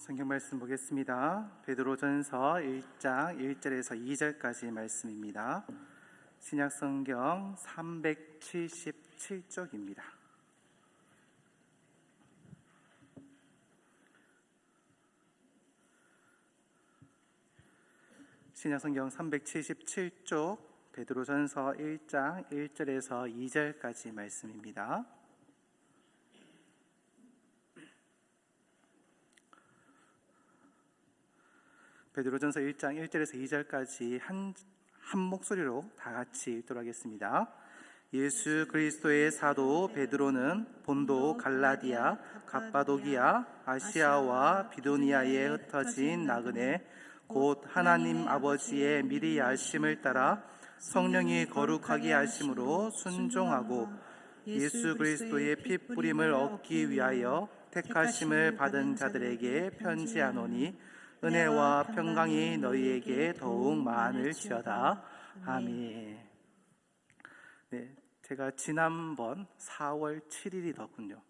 성경 말씀 보겠습니다. 베드로전서 1장 1절에서 2절까지 말씀입니다. 신약 성경 377쪽입니다. 신약 성경 377쪽 베드로전서 1장 1절에서 2절까지 말씀입니다. 베드로전서 1장 1절에서 2절까지 한, 한 목소리로 다 같이 읽도록 하겠습니다. 예수 그리스도의 사도 베드로는 본도 갈라디아, 갑바도기아, 아시아와 비도니아에 흩어진 나그네 곧 하나님 아버지의 미리 아심을 따라 성령이 거룩하게 하심으로 순종하고 예수 그리스도의 피 뿌림을 얻기 위하여 택하심을 받은 자들에게 편지하노니 은혜와 평강이 너희에게 더욱 많을지어다. 아멘. 네, 제가 지난번 4월 7일이더군요.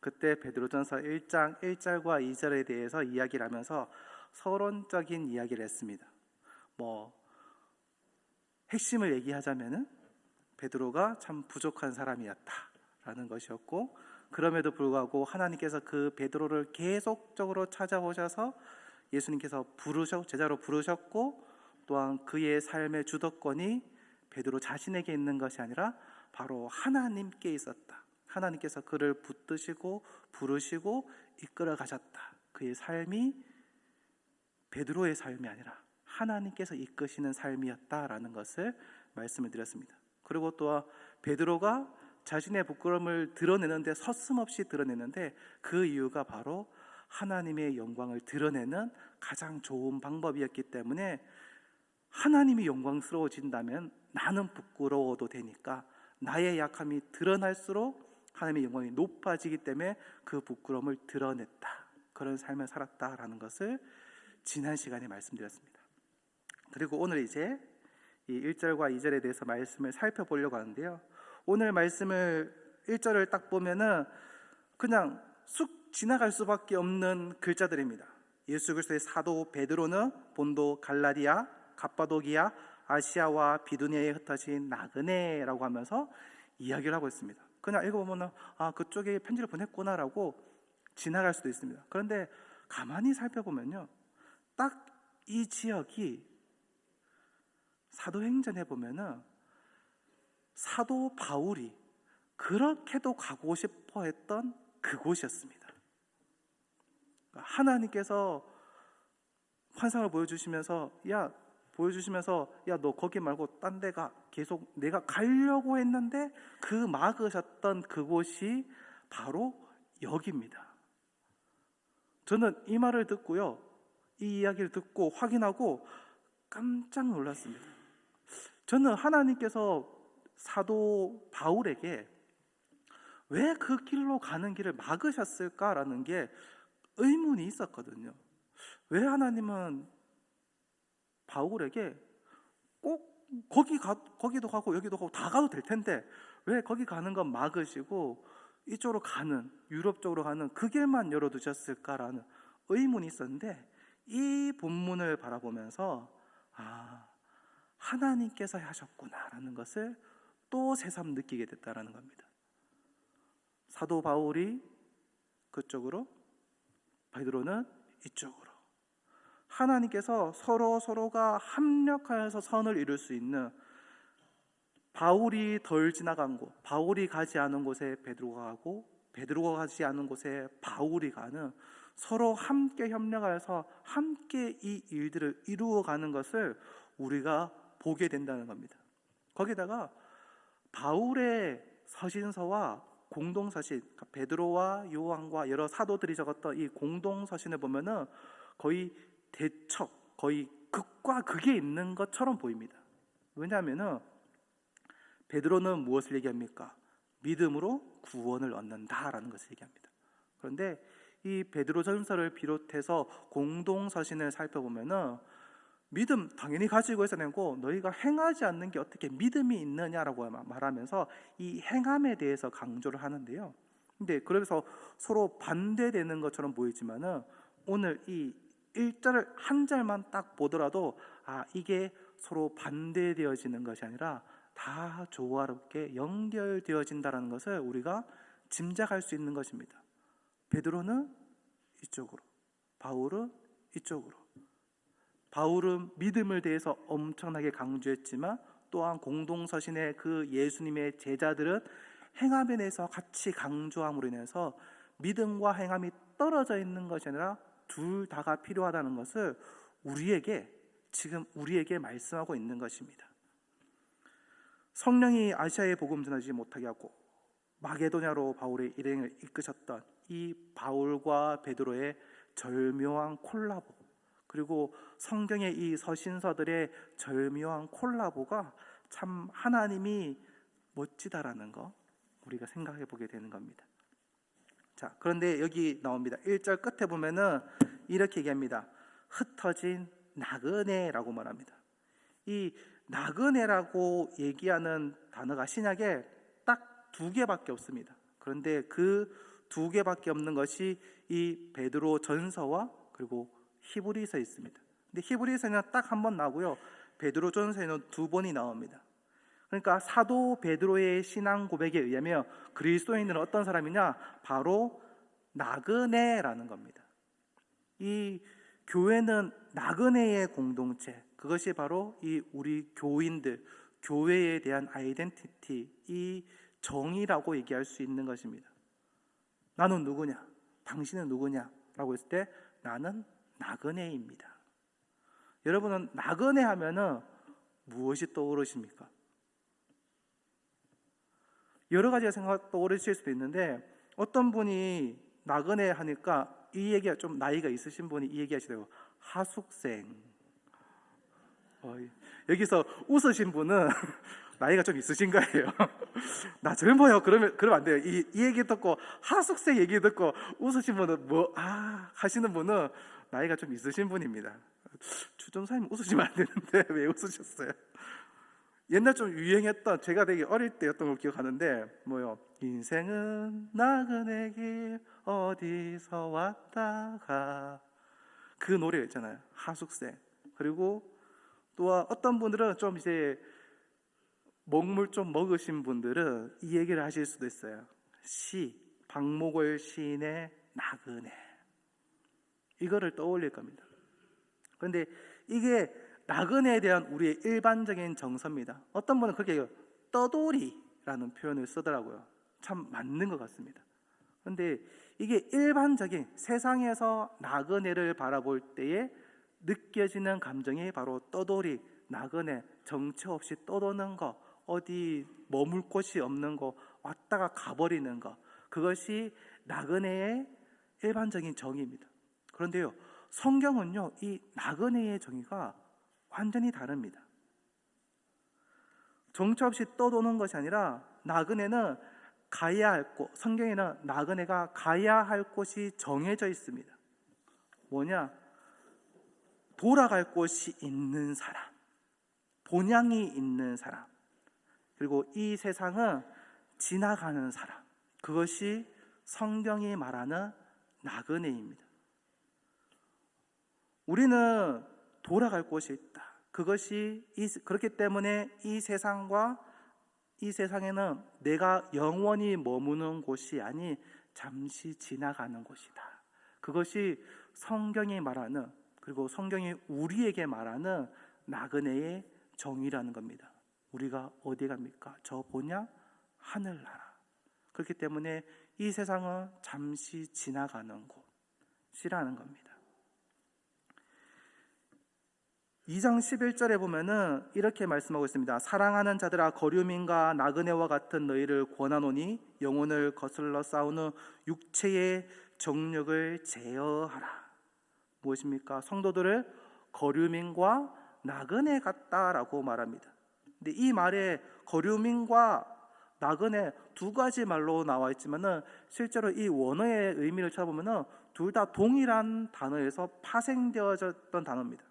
그때 베드로전서 1장 1절과 2절에 대해서 이야기를 하면서 서론적인 이야기를 했습니다. 뭐 핵심을 얘기하자면은 베드로가 참 부족한 사람이었다라는 것이었고 그럼에도 불구하고 하나님께서 그 베드로를 계속적으로 찾아오셔서 예수님께서 부르셨 제자로 부르셨고 또한 그의 삶의 주도권이 베드로 자신에게 있는 것이 아니라 바로 하나님께 있었다. 하나님께서 그를 붙드시고 부르시고 이끌어 가셨다. 그의 삶이 베드로의 삶이 아니라 하나님께서 이끄시는 삶이었다라는 것을 말씀을 드렸습니다. 그리고 또 베드로가 자신의 부끄러움을 드러내는데 서슴없이 드러내는데 그 이유가 바로 하나님의 영광을 드러내는 가장 좋은 방법이었기 때문에 하나님이 영광스러워진다면 나는 부끄러워도 되니까 나의 약함이 드러날수록 하나님의 영광이 높아지기 때문에 그 부끄러움을 드러냈다. 그런 삶을 살았다라는 것을 지난 시간에 말씀드렸습니다. 그리고 오늘 이제 이 1절과 2절에 대해서 말씀을 살펴보려고 하는데요. 오늘 말씀을 1절을 딱 보면은 그냥 쑥 지나갈 수밖에 없는 글자들입니다. 예수 그리스도의 사도 베드로는 본도 갈라디아, 갑바도기아, 아시아와 비두니아에 흩어진 나그네라고 하면서 이야기를 하고 있습니다. 그냥 읽어보면 아 그쪽에 편지를 보냈구나라고 지나갈 수도 있습니다. 그런데 가만히 살펴보면요, 딱 이 지역이 사도행전에 보면은 사도 바울이 그렇게도 가고 싶어 했던 그곳이었습니다. 하나님께서 환상을 보여주시면서 야 보여주시면서 야 너 거기 말고 딴 데가 계속 내가 가려고 했는데 그 막으셨던 그곳이 바로 여기입니다. 저는 이 말을 듣고요. 이 이야기를 듣고 확인하고 깜짝 놀랐습니다. 저는 하나님께서 사도 바울에게 왜 그 길로 가는 길을 막으셨을까라는 게 의문이 있었거든요. 왜 하나님은 바울에게 꼭 거기 가, 거기도 가고 여기도 가고 다 가도 될 텐데 왜 거기 가는 건 막으시고 이쪽으로 가는 유럽 쪽으로 가는 그 길만 열어두셨을까라는 의문이 있었는데 이 본문을 바라보면서 아 하나님께서 하셨구나라는 것을 또 새삼 느끼게 됐다라는 겁니다. 사도 바울이 그쪽으로 베드로는 이쪽으로 하나님께서 서로 서로가 합력하여서 선을 이룰 수 있는 바울이 덜 지나간 곳, 바울이 가지 않은 곳에 베드로가 가고 베드로가 가지 않은 곳에 바울이 가는 서로 함께 협력하여서 함께 이 일들을 이루어 가는 것을 우리가 보게 된다는 겁니다. 거기다가 바울의 서신서와 공동 서신, 그러니까 베드로와 요한과 여러 사도들이 적었던 이 공동 서신을 보면은 거의 대척, 거의 극과 극에 있는 것처럼 보입니다. 왜냐하면은 베드로는 무엇을 얘기합니까? 믿음으로 구원을 얻는다라는 것을 얘기합니다. 그런데 이 베드로 전서를 비롯해서 공동 서신을 살펴보면은 믿음 당연히 가지고 있어야 되고 너희가 행하지 않는 게 어떻게 믿음이 있느냐라고 말하면서 이 행함에 대해서 강조를 하는데요. 근데 그래서 서로 반대되는 것처럼 보이지만은 오늘 이 1절을 한 절만 딱 보더라도 아 이게 서로 반대되어지는 것이 아니라 다 조화롭게 연결되어진다는 것을 우리가 짐작할 수 있는 것입니다. 베드로는 이쪽으로, 바울은 이쪽으로. 바울은 믿음을 대해서 엄청나게 강조했지만 또한 공동서신의 그 예수님의 제자들은 행함에 대해서 같이 강조함으로 인해서 믿음과 행함이 떨어져 있는 것이 아니라 둘 다가 필요하다는 것을 우리에게 지금 우리에게 말씀하고 있는 것입니다. 성령이 아시아에 복음 전하지 못하게 하고 마게도냐로 바울의 일행을 이끄셨던 이 바울과 베드로의 절묘한 콜라보 그리고 성경의 이 서신서들의 절묘한 콜라보가 참 하나님이 멋지다라는 거 우리가 생각해 보게 되는 겁니다. 자, 그런데 여기 나옵니다. 1절 끝에 보면은 이렇게 얘기합니다. 흩어진 나그네라고 말합니다. 이 나그네라고 얘기하는 단어가 신약에 딱 두 개밖에 없습니다. 그런데 그 두 개밖에 없는 것이 이 베드로 전서와 그리고 히브리서에 있습니다. 근데 히브리서는 딱 한 번 나오고요. 베드로 전서에는 두 번이 나옵니다. 그러니까 사도 베드로의 신앙 고백에 의하면 그리스도인은 어떤 사람이냐? 바로 나그네라는 겁니다. 이 교회는 나그네의 공동체, 그것이 바로 이 우리 교인들, 교회에 대한 아이덴티티, 이 정의라고 얘기할 수 있는 것입니다. 나는 누구냐? 당신은 누구냐? 라고 했을 때 나는 나그네입니다. 여러분은 나그네 하면은 무엇이 떠오르십니까? 여러 가지가 생각 떠오르실 수도 있는데 어떤 분이 나그네 하니까 이 얘기가 좀 나이가 있으신 분이 이 얘기 하시더라고요. 하숙생. 어, 여기서 웃으신 분은 나이가 좀 있으신 거예요. 나 젊어요. 그러면 그러면 안 돼요. 이, 이 얘기 듣고 하숙생 얘기 듣고 웃으신 분은 뭐 아 하시는 분은 나이가 좀 있으신 분입니다. 주전사님 웃으시면 안 되는데 왜 웃으셨어요? 옛날 좀 유행했던 제가 되게 어릴 때였던 걸 기억하는데 뭐요? 인생은 나그네 길 어디서 왔다가 그 노래 있잖아요. 하숙생. 그리고 또 어떤 분들은 좀 이제 먹물 좀 먹으신 분들은 이 얘기를 하실 수도 있어요. 시 박목월 시인의 나그네 이거를 떠올릴 겁니다. 그런데 이게 나그네에 대한 우리의 일반적인 정서입니다. 어떤 분은 그렇게. 떠돌이라는 표현을 쓰더라고요. 참 맞는 것 같습니다. 그런데 이게 일반적인 세상에서 나그네를 바라볼 때에 느껴지는 감정이 바로 떠돌이, 나그네, 정처 없이 떠도는 거, 어디 머물 곳이 없는 거, 왔다가 가버리는 거, 그것이 나그네의 일반적인 정의입니다. 그런데요, 성경은요, 이 나그네의 정의가 완전히 다릅니다. 정처 없이 떠도는 것이 아니라 나그네는 가야 할 곳, 성경에는 나그네가 가야 할 곳이 정해져 있습니다. 뭐냐? 돌아갈 곳이 있는 사람, 본향이 있는 사람, 그리고 이 세상은 지나가는 사람, 그것이 성경이 말하는 나그네입니다. 우리는 돌아갈 곳이 있다. 그것이 이, 그렇기 때문에 이 세상과 이 세상에는 내가 영원히 머무는 곳이 아니 잠시 지나가는 곳이다. 그것이 성경이 말하는 그리고 성경이 우리에게 말하는 나그네의 정의라는 겁니다. 우리가 어디 갑니까? 저 보냐? 하늘나라. 그렇기 때문에 이 세상은 잠시 지나가는 곳이라는 겁니다. 2장 11절에 보면은 이렇게 말씀하고 있습니다. 사랑하는 자들아 거류민과 나그네와 같은 너희를 권하노니 영혼을 거슬러 싸우는 육체의 정력을 제어하라. 무엇입니까? 성도들을 거류민과 나그네 같다라고 말합니다. 근데 이 말에 거류민과 나그네 두 가지 말로 나와 있지만은 실제로 이 원어의 의미를 찾아보면은 둘 다 동일한 단어에서 파생되어졌던 단어입니다.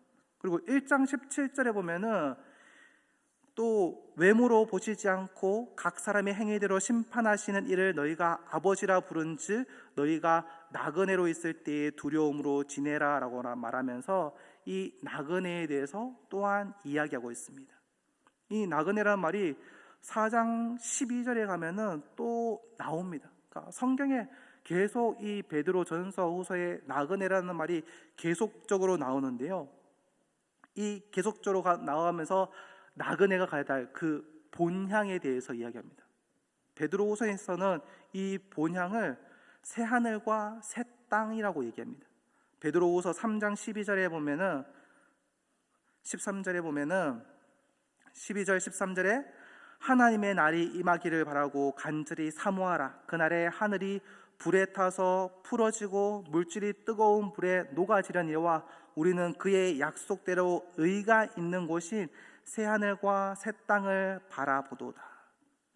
그리고 1장 17절에 보면은 또 외모로 보시지 않고 각 사람의 행위대로 심판하시는 이를 너희가 아버지라 부른즉 너희가 나그네로 있을 때의 두려움으로 지내라라고 말하면서 이 나그네에 대해서 또한 이야기하고 있습니다. 이 나그네란 말이 4장 12절에 가면은 또 나옵니다. 그러니까 성경에 계속 이 베드로 전서 후서에 나그네라는 말이 계속적으로 나오는데요. 이 계속적으로 가- 나오면서 나그네가 가야 할 그 본향에 대해서 이야기합니다. 베드로 후서에서는 이 본향을 새 하늘과 새 땅이라고 얘기합니다. 베드로 후서 3장 12절에 보면은 13절에 보면은 12절 13절에 하나님의 날이 임하기를 바라고 간절히 사모하라. 그날에 하늘이 불에 타서 풀어지고 물질이 뜨거운 불에 녹아지려니와 우리는 그의 약속대로 의가 있는 곳인 새 하늘과 새 땅을 바라보도다.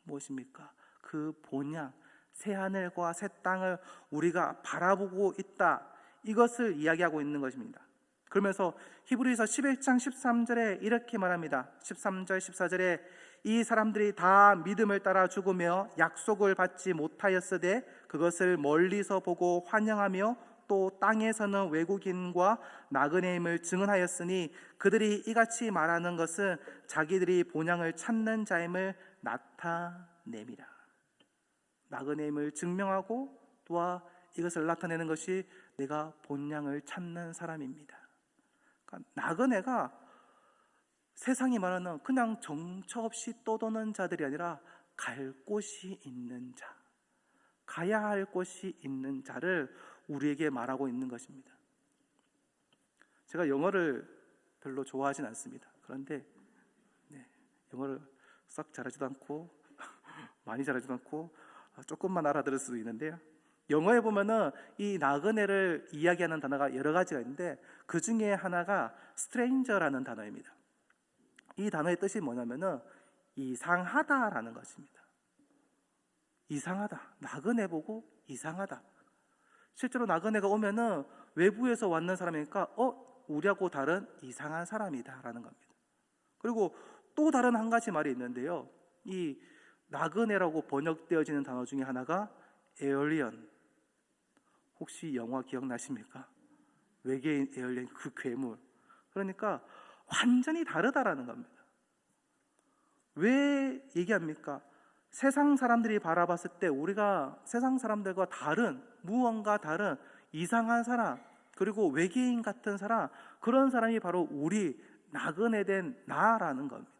무엇입니까? 그 본향 새 하늘과 새 땅을 우리가 바라보고 있다. 이것을 이야기하고 있는 것입니다. 그러면서 히브리서 11장 13절에 이렇게 말합니다. 13절 14절에 이 사람들이 다 믿음을 따라 죽으며 약속을 받지 못하였으되 그것을 멀리서 보고 환영하며 또 땅에서는 외국인과 나그네임을 증언하였으니 그들이 이같이 말하는 것은 자기들이 본향을 찾는 자임을 나타냅니다. 나그네임을 증명하고 또한 이것을 나타내는 것이 내가 본향을 찾는 사람입니다. 그러니까 나그네가 세상이 말하는 그냥 정처 없이 떠도는 자들이 아니라 갈 곳이 있는 자, 가야 할 곳이 있는 자를 우리에게 말하고 있는 것입니다. 제가 영어를 별로 좋아하진 않습니다. 그런데 네, 영어를 썩 잘하지도 않고 많이 잘하지도 않고 조금만 알아들을 수도 있는데요. 영어에 보면은 이 나그네를 이야기하는 단어가 여러 가지가 있는데 그 중에 하나가 stranger라는 단어입니다. 이 단어의 뜻이 뭐냐면은 이상하다라는 것입니다. 이상하다. 나그네 보고 이상하다. 실제로 나그네가 오면은 외부에서 왔는 사람이니까 어 우리하고 다른 이상한 사람이다라는 겁니다. 그리고 또 다른 한 가지 말이 있는데요. 이 나그네라고 번역되어지는 단어 중에 하나가 에얼리언. 혹시 영화 기억나십니까? 외계인 에얼리언 그 괴물. 그러니까 완전히 다르다라는 겁니다. 왜 얘기합니까? 세상 사람들이 바라봤을 때 우리가 세상 사람들과 다른 무언가 다른 이상한 사람 그리고 외계인 같은 사람 그런 사람이 바로 우리 나그네 된 나라는 겁니다.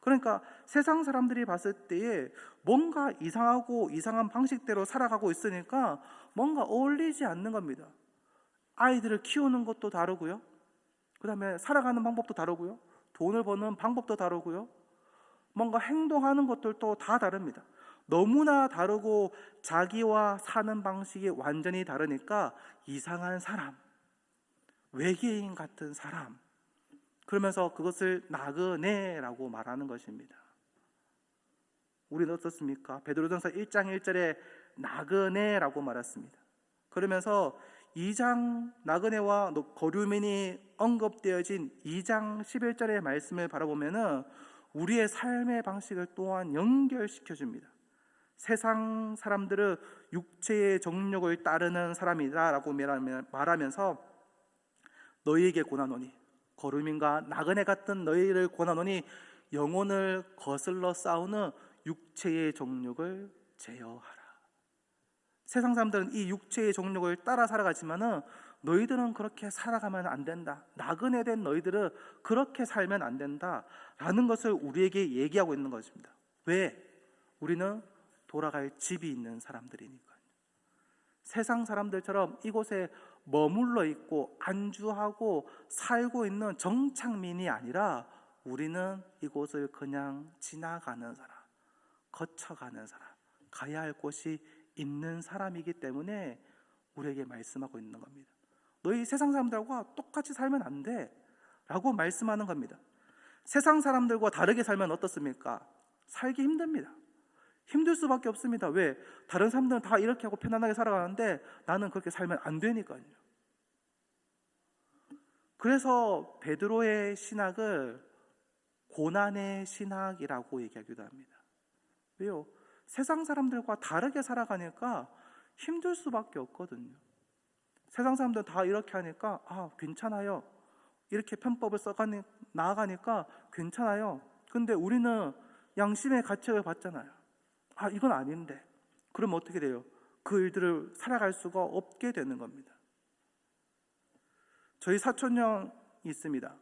그러니까 세상 사람들이 봤을 때에 뭔가 이상하고 이상한 방식대로 살아가고 있으니까 뭔가 어울리지 않는 겁니다. 아이들을 키우는 것도 다르고요. 그 다음에 살아가는 방법도 다르고요. 돈을 버는 방법도 다르고요. 뭔가 행동하는 것들도 다 다릅니다. 너무나 다르고 자기와 사는 방식이 완전히 다르니까 이상한 사람, 외계인 같은 사람, 그러면서 그것을 나그네라고 말하는 것입니다. 우리는 어떻습니까? 베드로전서 1장 1절에 나그네라고 말했습니다. 그러면서 2장 나그네와 거류민이 언급되어진 2장 11절의 말씀을 바라보면은 우리의 삶의 방식을 또한 연결시켜 줍니다. 세상 사람들은 육체의 정욕을 따르는 사람이다라고 말하면서 너희에게 고난오니 거루민과 나그네 같은 너희를 고난오니 영혼을 거슬러 싸우는 육체의 정욕을 제어하라. 세상 사람들은 이 육체의 정욕을 따라 살아가지만은 너희들은 그렇게 살아가면 안 된다. 나그네 된 너희들은 그렇게 살면 안 된다. 라는 것을 우리에게 얘기하고 있는 것입니다. 왜? 우리는 돌아갈 집이 있는 사람들이니까요. 세상 사람들처럼 이곳에 머물러 있고 안주하고 살고 있는 정착민이 아니라 우리는 이곳을 그냥 지나가는 사람, 거쳐가는 사람, 가야 할 곳이 있는 사람이기 때문에 우리에게 말씀하고 있는 겁니다. 너희 세상 사람들과 똑같이 살면 안 돼. 라고 말씀하는 겁니다. 세상 사람들과 다르게 살면 어떻습니까? 살기 힘듭니다. 힘들 수밖에 없습니다. 왜? 다른 사람들은 다 이렇게 하고 편안하게 살아가는데 나는 그렇게 살면 안 되니까요. 그래서 베드로의 신학을 고난의 신학이라고 얘기하기도 합니다. 왜요? 세상 사람들과 다르게 살아가니까 힘들 수밖에 없거든요. 세상 사람들 다 이렇게 하니까 아 괜찮아요. 이렇게 편법을 써가니 나아가니까 괜찮아요. 근데 우리는 양심의 가책을 받잖아요. 아 이건 아닌데. 그럼 어떻게 돼요? 그 일들을 살아갈 수가 없게 되는 겁니다. 저희 사촌 형이 있습니다.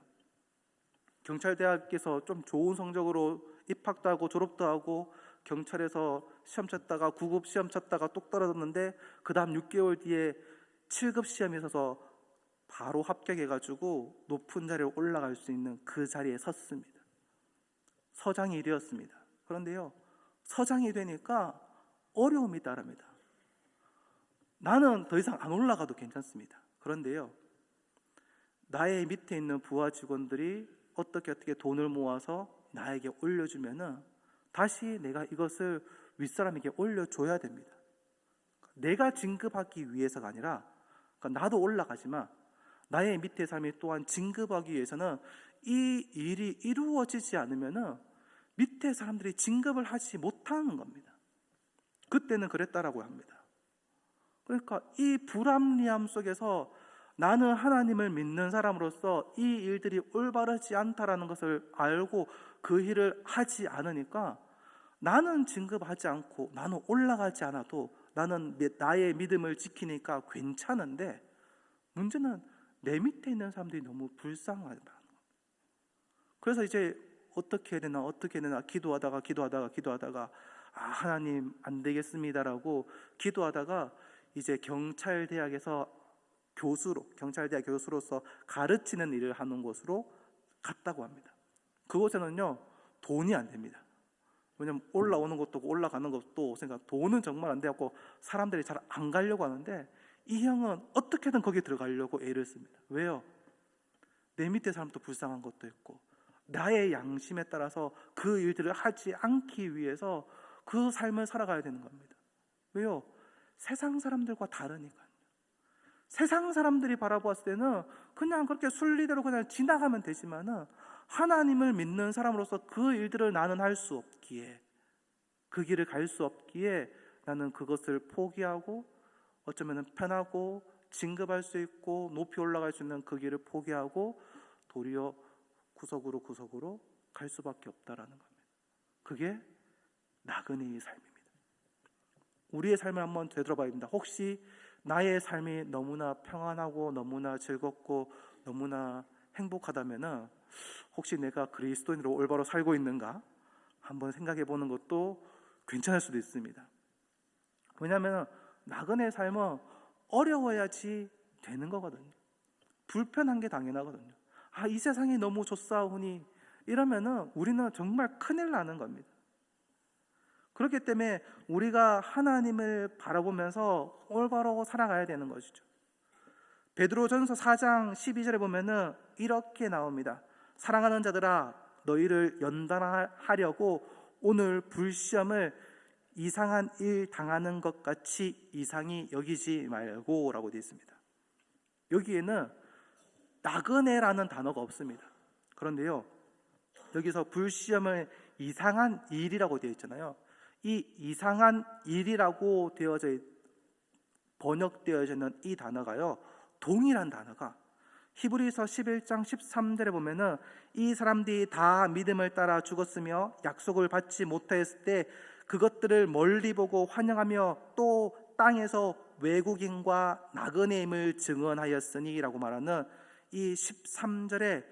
경찰대학에서 좀 좋은 성적으로 입학도 하고 졸업도 하고 경찰에서 시험 쳤다가 9급 시험 쳤다가 똑 떨어졌는데 그 다음 6개월 뒤에 7급 시험에 있어서 바로 합격해가지고 높은 자리에 올라갈 수 있는 그 자리에 섰습니다. 서장이 되었습니다. 그런데요, 서장이 되니까 어려움이 따릅니다. 나는 더 이상 안 올라가도 괜찮습니다. 그런데요, 나의 밑에 있는 부하 직원들이 어떻게 어떻게 돈을 모아서 나에게 올려주면은 다시 내가 이것을 윗사람에게 올려줘야 됩니다. 내가 진급하기 위해서가 아니라 그러니까 나도 올라가지만 나의 밑에 사람이 또한 진급하기 위해서는 이 일이 이루어지지 않으면은 밑에 사람들이 진급을 하지 못하는 겁니다. 그때는 그랬다라고 합니다. 그러니까 이 불합리함 속에서 나는 하나님을 믿는 사람으로서 이 일들이 올바르지 않다라는 것을 알고 그 일을 하지 않으니까 나는 진급하지 않고 나는 올라가지 않아도 나는 나의 믿음을 지키니까 괜찮은데 문제는 내 밑에 있는 사람들이 너무 불쌍하다는 거. 그래서 이제 어떻게 해야 되나 어떻게 해야 되나 기도하다가 기도하다가 기도하다가 아 하나님 안 되겠습니다라고 기도하다가 이제 경찰 대학에서 교수로 경찰 대학 교수로서 가르치는 일을 하는 곳으로 갔다고 합니다. 그곳에는요 돈이 안 됩니다. 왜냐면 올라오는 것도 올라가는 것도 생각 돈은 정말 안 되고 사람들이 잘 안 가려고 하는데 이 형은 어떻게든 거기 들어가려고 애를 씁니다. 왜요? 내 밑에 사람도 불쌍한 것도 있고 나의 양심에 따라서 그 일들을 하지 않기 위해서 그 삶을 살아가야 되는 겁니다. 왜요? 세상 사람들과 다르니까. 세상 사람들이 바라보았을 때는 그냥 그렇게 순리대로 그냥 지나가면 되지만은 하나님을 믿는 사람으로서 그 일들을 나는 할 수 없기에 그 길을 갈 수 없기에 나는 그것을 포기하고 어쩌면 편하고 진급할 수 있고 높이 올라갈 수 있는 그 길을 포기하고 도리어 구석으로 구석으로 갈 수밖에 없다라는 겁니다. 그게 나그네의 삶입니다. 우리의 삶을 한번 되돌아봐야 됩니다. 혹시 나의 삶이 너무나 평안하고 너무나 즐겁고 너무나 행복하다면은 혹시 내가 그리스도인으로 올바로 살고 있는가 한번 생각해 보는 것도 괜찮을 수도 있습니다. 왜냐하면 나그네 삶은 어려워야지 되는 거거든요. 불편한 게 당연하거든요. 아, 이 세상이 너무 좋사오니 이러면은 우리는 정말 큰일 나는 겁니다. 그렇기 때문에 우리가 하나님을 바라보면서 올바로 살아가야 되는 것이죠. 베드로전서 4장 12절에 보면은 이렇게 나옵니다. 사랑하는 자들아 너희를 연단하려고 오늘 불시험을 이상한 일 당하는 것 같이 이상히 여기지 말고라고 되어 있습니다. 여기에는 나그네라는 단어가 없습니다. 그런데요. 여기서 불시험을 이상한 일이라고 되어 있잖아요. 이 이상한 일이라고 되어져 번역되어져 있는 이 단어가요. 동일한 단어가 히브리서 11장 13절에 보면은 이 사람들이 다 믿음을 따라 죽었으며 약속을 받지 못하였을 때 그것들을 멀리 보고 환영하며 또 땅에서 외국인과 나그네임을 증언하였으니라고 말하는 이 13절에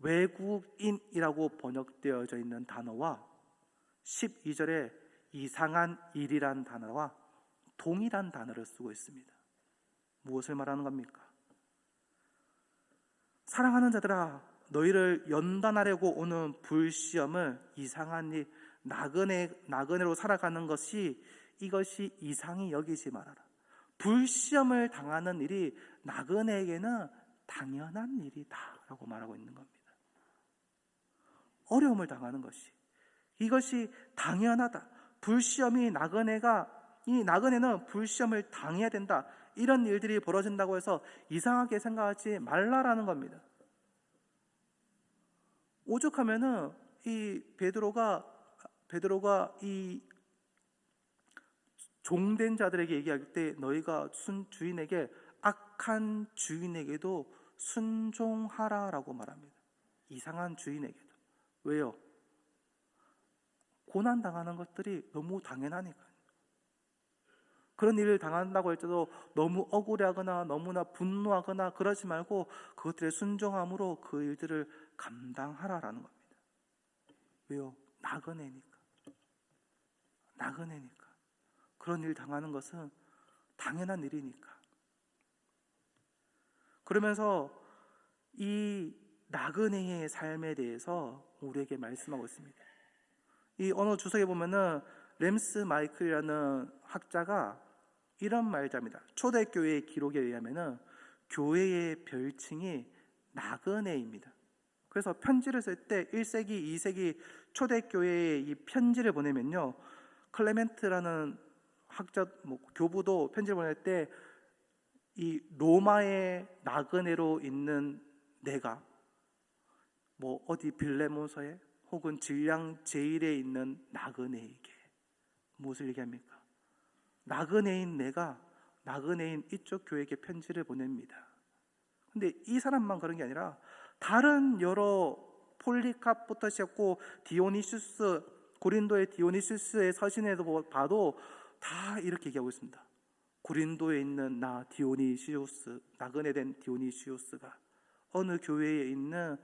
외국인이라고 번역되어져 있는 단어와 12절에 이상한 일이란 단어와 동일한 단어를 쓰고 있습니다. 무엇을 말하는 겁니까? 사랑하는 자들아, 너희를 연단하려고 오는 불시험을 이상한 일, 나그네, 나그네로 살아가는 것이 이것이 이상히 여기지 말아라. 불시험을 당하는 일이 나그네에게는 당연한 일이다 라고 말하고 있는 겁니다. 어려움을 당하는 것이 이것이 당연하다. 불시험이 나그네가 이 나그네는 불시험을 당해야 된다. 이런 일들이 벌어진다고 해서 이상하게 생각하지 말라라는 겁니다. 오죽하면은 이 베드로가 베드로가 이 종된 자들에게 얘기할 때 너희가 순 주인에게 악한 주인에게도 순종하라라고 말합니다. 이상한 주인에게도. 왜요? 고난 당하는 것들이 너무 당연하니까요. 그런 일을 당한다고 할 때도 너무 억울해하거나 너무나 분노하거나 그러지 말고 그것들에 순종함으로 그 일들을 감당하라라는 겁니다. 왜요? 나그네니까. 나그네니까. 그런 일 당하는 것은 당연한 일이니까. 그러면서 이 나그네의 삶에 대해서 우리에게 말씀하고 있습니다. 이 언어 주석에 보면은 램스 마이클이라는 학자가 이런 말자입니다. 초대교회 기록에 의하면은 교회의 별칭이 나그네입니다. 그래서 편지를 쓸 때 1세기, 2세기 초대교회에 이 편지를 보내면요. 클레멘트라는 학자, 뭐, 교부도 편지를 보낼 때 이 로마의 나그네로 있는 내가 뭐 어디 빌레몬서에 혹은 질량 제일에 있는 나그네에게 무엇을 얘기합니까? 나그네인 내가 나그네인 이쪽 교회에게 편지를 보냅니다. 근데 이 사람만 그런 게 아니라 다른 여러 폴리캅부터 시작고 디오니시스 고린도의 디오니시스의 서신에도 봐도 다 이렇게 얘기하고 있습니다. 고린도에 있는 나 디오니시우스 나그네 된 디오니시우스가 어느 교회에 있는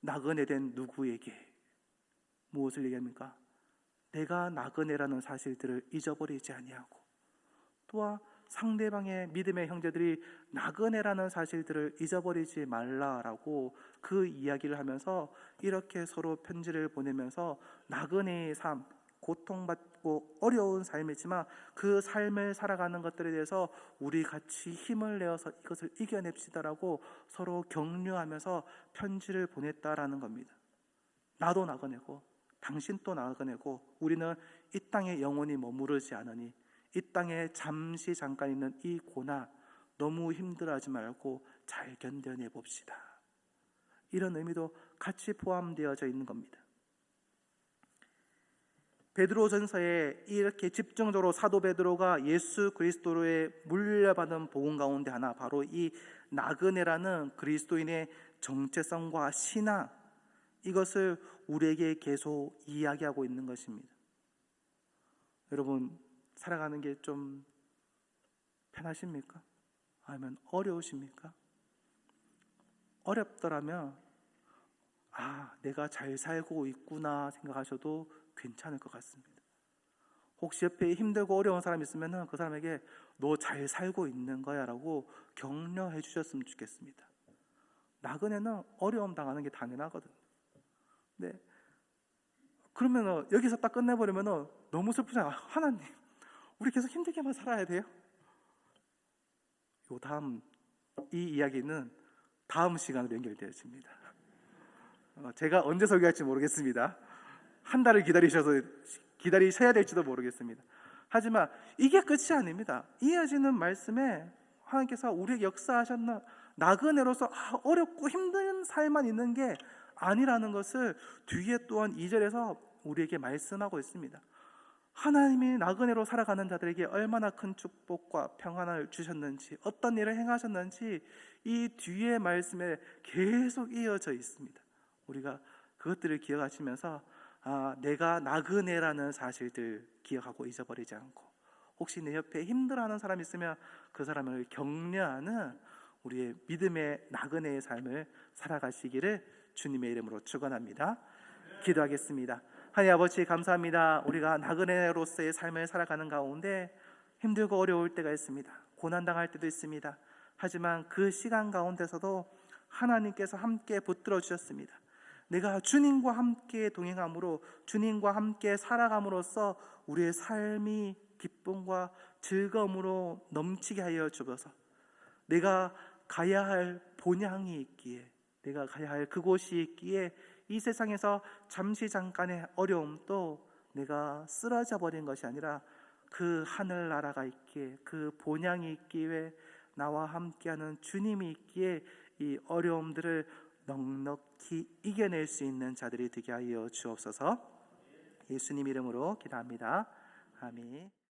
나그네 된 누구에게 무엇을 얘기합니까? 내가 나그네라는 사실들을 잊어버리지 아니하고 또한 상대방의 믿음의 형제들이 나그네라는 사실들을 잊어버리지 말라라고 그 이야기를 하면서 이렇게 서로 편지를 보내면서 나그네의 삶, 고통받고 어려운 삶이지만 그 삶을 살아가는 것들에 대해서 우리 같이 힘을 내어서 이것을 이겨냅시다라고 서로 격려하면서 편지를 보냈다라는 겁니다. 나도 나그네고 당신 또 나그네고 우리는 이 땅에 영원히 머무르지 않으니 이 땅에 잠시 잠깐 있는 이 고난 너무 힘들어하지 말고 잘 견뎌내 봅시다. 이런 의미도 같이 포함되어져 있는 겁니다. 베드로전서에 이렇게 집중적으로 사도 베드로가 예수 그리스도로의 물려받은 복음 가운데 하나 바로 이 나그네라는 그리스도인의 정체성과 신앙 이것을 우리에게 계속 이야기하고 있는 것입니다. 여러분 살아가는 게 좀 편하십니까? 아니면 어려우십니까? 어렵더라면 아, 내가 잘 살고 있구나 생각하셔도 괜찮을 것 같습니다. 혹시 옆에 힘들고 어려운 사람 있으면 그 사람에게 너 잘 살고 있는 거야 라고 격려해 주셨으면 좋겠습니다. 나그네는 어려움 당하는 게 당연하거든요. 네. 그러면 여기서 딱 끝내버리면 너무 슬프잖아. 하나님, 우리 계속 힘들게만 살아야 돼요? 요 다음, 이 이야기는 다음 시간으로 연결되어집니다. 어, 제가 언제 설교할지 모르겠습니다. 한 달을 기다리셔서 기다리셔야 될지도 모르겠습니다. 하지만 이게 끝이 아닙니다. 이어지는 말씀에 하나님께서 우리에게 역사하셨나 나그네로서 아, 어렵고 힘든 삶만 있는 게 아니라는 것을 뒤에 또한 2절에서 우리에게 말씀하고 있습니다. 하나님이 나그네로 살아가는 자들에게 얼마나 큰 축복과 평안을 주셨는지 어떤 일을 행하셨는지 이 뒤에 말씀에 계속 이어져 있습니다. 우리가 그것들을 기억하시면서 아, 내가 나그네라는 사실들 기억하고 잊어버리지 않고 혹시 내 옆에 힘들어하는 사람 있으면 그 사람을 격려하는 우리의 믿음의 나그네의 삶을 살아가시기를 주님의 이름으로 축원합니다. 기도하겠습니다. 하나님 아버지 감사합니다. 우리가 나그네로서의 삶을 살아가는 가운데 힘들고 어려울 때가 있습니다. 고난 당할 때도 있습니다. 하지만 그 시간 가운데서도 하나님께서 함께 붙들어 주셨습니다. 내가 주님과 함께 동행함으로 주님과 함께 살아감으로써 우리의 삶이 기쁨과 즐거움으로 넘치게 하여 주셔서 내가 가야 할 본향이 있기에 내가 가야 할 그곳이 있기에 이 세상에서 잠시 잠깐의 어려움도 내가 쓰러져 버린 것이 아니라 그 하늘나라가 있기에 그 본향이 있기에 나와 함께하는 주님이 있기에 이 어려움들을 넉넉히 이겨낼 수 있는 자들이 되게 하여 주옵소서. 예수님 이름으로 기도합니다. 아멘.